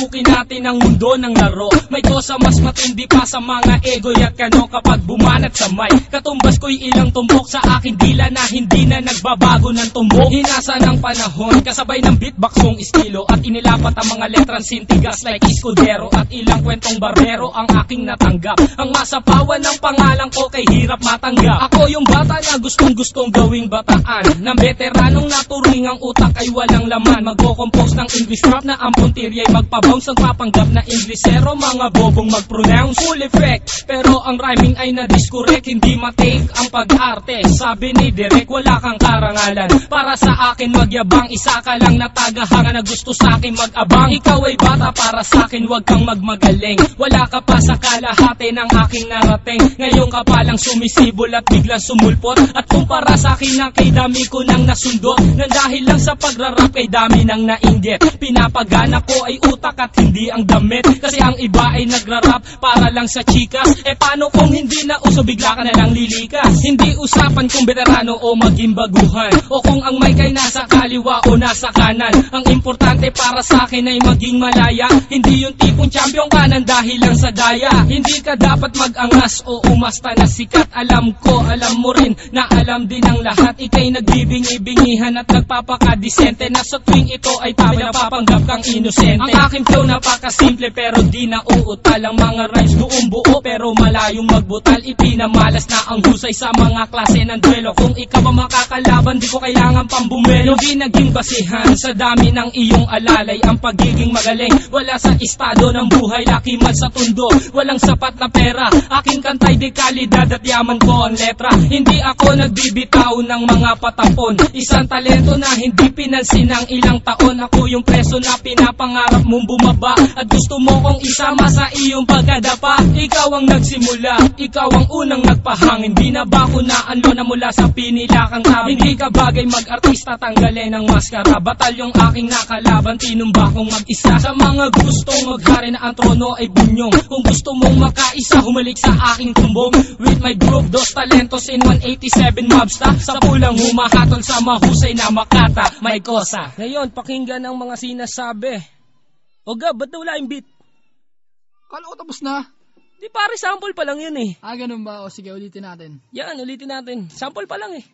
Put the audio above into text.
Pasukin natin ang mundo ng laro. May kosa mas matindi pa sa mga ego. At kano kapag bumanat sa mic. Katumbas ko'y ilang tumbok sa aking dila Na hindi na nagbabago ng tumbok. Hinasa ng panahon Kasabay ng beatboxong estilo. At inilapat ang mga letrang sintigas Like Escudero At ilang kwentong barbero Ang aking natanggap. Ang masapawan ng pangalan ko Kay hirap matanggap. Ako yung bata na gustong gustong gawing bataan. Ng veteranong naturing ang utak ay walang laman. Magko-compose ng English rap na ang puntirya ay magpabounce Ang papanggap na Inglesero Mga bobong mag-pronounce Full effect. Pero ang rhyming ay na-discorrect Hindi matake ang pag-arte. Sabi ni Derek wala kang karangalan. Para sa akin magyabang Isa ka lang na tagahanga na gusto sa akin mag-abang. Ikaw ay bata para sa akin Huwag kang magmagaling. Wala ka pa sa kalahati ng aking narating. Ngayon ka pa lang sumisibol at biglang sumulpot. At kumpara sa akin na kay dami ko nang nasundo Nang dahil lang sa pagrarap kay dami nang nainggit. Pinapagana ko ay utak at hindi ang damit Kasi ang iba ay nagrarap para lang sa chikas Eh paano kung hindi na uso bigla ka na lang lilikas? Hindi usapan kung veterano o maging baguhan. O kung ang mic ay nasa kaliwa o nasa kanan. Ang importante para sa akin ay maging malaya. Hindi yung tipong champion ka dahil lang sa daya. Hindi ka dapat mag-angas o umasta na sikat. Alam ko, alam mo rin na alam din ng lahat. Ika'y nagbibingi-bingihan at nagpapakadisente Na sa tuwing ito ay tama napapanggap kang inosente. Ang aking flow napakasimple pero di na uutal Ang mga rhymes. Doon buo pero malayong magbutal. Ipinamalas na ang husay sa mga klase ng duelo. Kung ikaw ang makakalaban di ko kailangan pang bumelo Di naging basihan sa dami ng iyong alalay Ang pagiging magaling. Wala sa estado ng buhay Laki man sa tundo. Walang sapat na pera. Aking kantay di kalidad at yaman ko ang letra. Hindi ako nagbibitaw ng mga patapon. Isang talento na hindi pinansin ng ilang taon. Ako yung preso na pinapangarap mong bumaba At gusto mo kong isama sa iyong pagkadapa Ikaw ang nagsimula, ikaw ang unang nagpahangin. Di na ba ko naanlo na mula sa pinilakang tabi Hindi ka bagay mag-artista, tanggalin ang maskara. Batalyong aking nakalaban, tinumba kong mag-isa. Sa mga gustong maghari na ang trono ay bunyong. Kung gusto mong makaisa, humalik sa aking tumbong. With my group, dos talentos in 187 mobsta Sa pulang humahatol sa mahusay na makata May kosa. Ngayon, pakinggan ang mga sinasabi O Gab, ba't wala yung beat? Kala ko tapos na. Di pare, sample pa lang yun eh Ah, ganun ba? O sige, ulitin natin. Yan, ulitin natin Sample pa lang eh